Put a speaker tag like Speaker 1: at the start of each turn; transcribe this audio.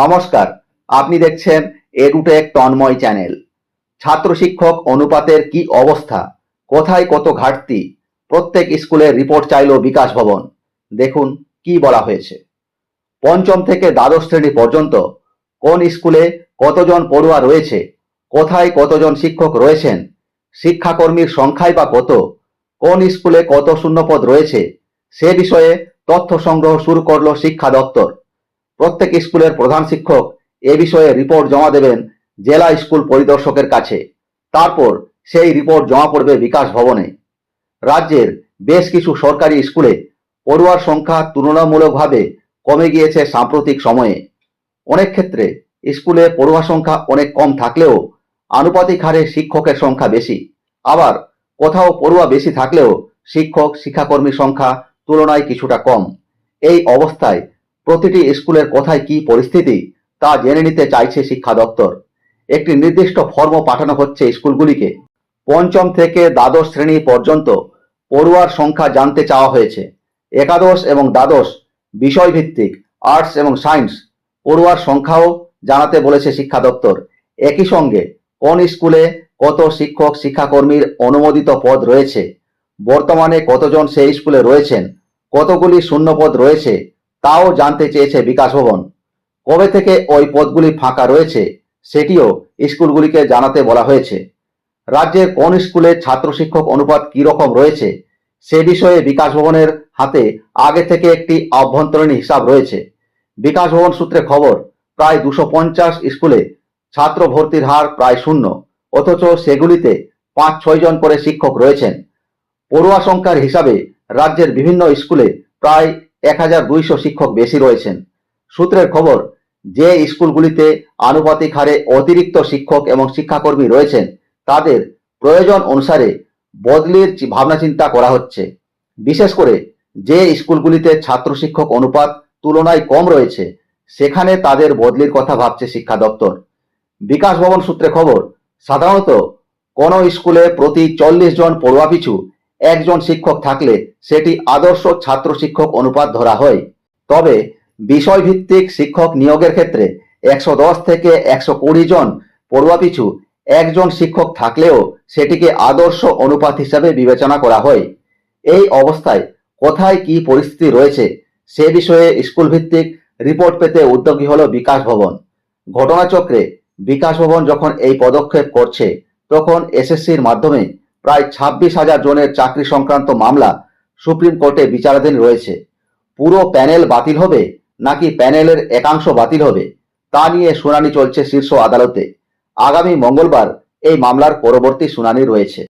Speaker 1: নমস্কার, আপনি দেখছেন এডুটেক তন্ময় চ্যানেল। ছাত্র শিক্ষক অনুপাতের কি অবস্থা? কোথায় কত ঘাটতি? প্রত্যেক স্কুলের রিপোর্ট চাইল বিকাশ ভবন। দেখুন কি বলা হয়েছে। পঞ্চম থেকে দ্বাদশ শ্রেণি পর্যন্ত কোন স্কুলে কতজন পড়ুয়া রয়েছে? কোথায় কতজন শিক্ষক রয়েছেন? শিক্ষাকর্মীর সংখ্যায় বা কত? কোন স্কুলে কত শূন্যপদ রয়েছে? সে বিষয়ে তথ্য সংগ্রহ শুরু করল শিক্ষা দপ্তর। প্রত্যেক স্কুলের প্রধান শিক্ষক এ বিষয়ে রিপোর্ট জমা দেবেন জেলা স্কুল পরিদর্শকের কাছে। তারপর সেই রিপোর্ট জমা পড়বে বিকাশ ভবনে। রাজ্যের বেশ কিছু সরকারি স্কুলে পড়ুয়ার সংখ্যা তুলনামূলকভাবে কমে গিয়েছে সাম্প্রতিক সময়ে। অনেক ক্ষেত্রে স্কুলে পড়ুয়া সংখ্যা অনেক কম থাকলেও আনুপাতিক হারে শিক্ষকের সংখ্যা বেশি। আবার কোথাও পড়ুয়া বেশি থাকলেও শিক্ষক শিক্ষাকর্মীর সংখ্যা তুলনায় কিছুটা কম। এই অবস্থায় প্রতিটি স্কুলের কোথায় কি পরিস্থিতি, তা জেনে নিতে চাইছে শিক্ষা দপ্তর। একটি নির্দিষ্ট ফর্ম পাঠানো হচ্ছে স্কুলগুলিকে। পঞ্চম থেকে দ্বাদশ শ্রেণি পর্যন্ত পড়ুয়ার সংখ্যা জানতে চাওয়া হয়েছে। একাদশ এবং দ্বাদশ বিষয়ভিত্তিক আর্টস এবং সায়েন্স পড়ুয়ার সংখ্যাও জানাতে বলেছে শিক্ষা দপ্তর। একই সঙ্গে কোন স্কুলে কত শিক্ষক শিক্ষাকর্মীর অনুমোদিত পদ রয়েছে? বর্তমানে কতজন সেই স্কুলে রয়েছেন? কতগুলি শূন্যপদ রয়েছে? তাও জানতে চেয়েছে বিকাশ ভবন। কবে থেকে ওই পদগুলি ফাঁকা রয়েছে, সেটিও স্কুলগুলিকে জানাতে বলা হয়েছে। রাজ্যের কোন স্কুলে ছাত্র শিক্ষক অনুপাত কি রকম রয়েছে, সে বিষয়ে বিকাশ ভবনের হাতে আগে থেকে একটি অভ্যন্তরীণ হিসাব রয়েছে। বিকাশ ভবন সূত্রে খবর, প্রায় দুশো পঞ্চাশ স্কুলে ছাত্র ভর্তির হার প্রায় শূন্য, অথচ সেগুলিতে পাঁচ ছয় জন করে শিক্ষক রয়েছেন। পড়ুয়া সংখ্যার হিসাবে রাজ্যের বিভিন্ন স্কুলে প্রায় এক হাজার দুইশো শিক্ষক বেশি রয়েছেন। সূত্রের খবর, যে স্কুলগুলিতে আনুপাতিক হারে অতিরিক্ত শিক্ষক এবং শিক্ষাকর্মী রয়েছেন, তাদের প্রয়োজন অনুসারে বদলির ভাবনা চিন্তা করা হচ্ছে। বিশেষ করে যে স্কুলগুলিতে ছাত্র শিক্ষক অনুপাত তুলনায় কম রয়েছে, সেখানে তাদের বদলির কথা ভাবছে শিক্ষা দপ্তর। বিকাশ ভবন সূত্রে খবর, সাধারণত কোনো স্কুলে প্রতি চল্লিশ জন পড়ুয়া পিছু একজন শিক্ষক থাকলে সেটি আদর্শ ছাত্র শিক্ষক অনুপাত ধরা হয়। তবে বিষয়ভিত্তিক শিক্ষক নিয়োগের ক্ষেত্রে একশো দশ থেকে একশো কুড়ি জন পড়ুয়া পিছু একজন শিক্ষক থাকলেও সেটিকে আদর্শ অনুপাত হিসাবে বিবেচনা করা হয়। এই অবস্থায় কোথায় কি পরিস্থিতি রয়েছে সে বিষয়ে স্কুল ভিত্তিক রিপোর্ট পেতে উদ্যোগী হলো বিকাশ ভবন। ঘটনাচক্রে বিকাশ ভবন যখন এই পদক্ষেপ করছে, তখন এসএসসির মাধ্যমে প্রায় ছাব্বিশ হাজার জনের চাকরি সংক্রান্ত মামলা সুপ্রিম কোর্টে বিচারাধীন রয়েছে। পুরো প্যানেল বাতিল হবে নাকি প্যানেলের একাংশ বাতিল হবে, তা নিয়ে শুনানি চলছে শীর্ষ আদালতে। আগামী মঙ্গলবার এই মামলার পরবর্তী শুনানি রয়েছে।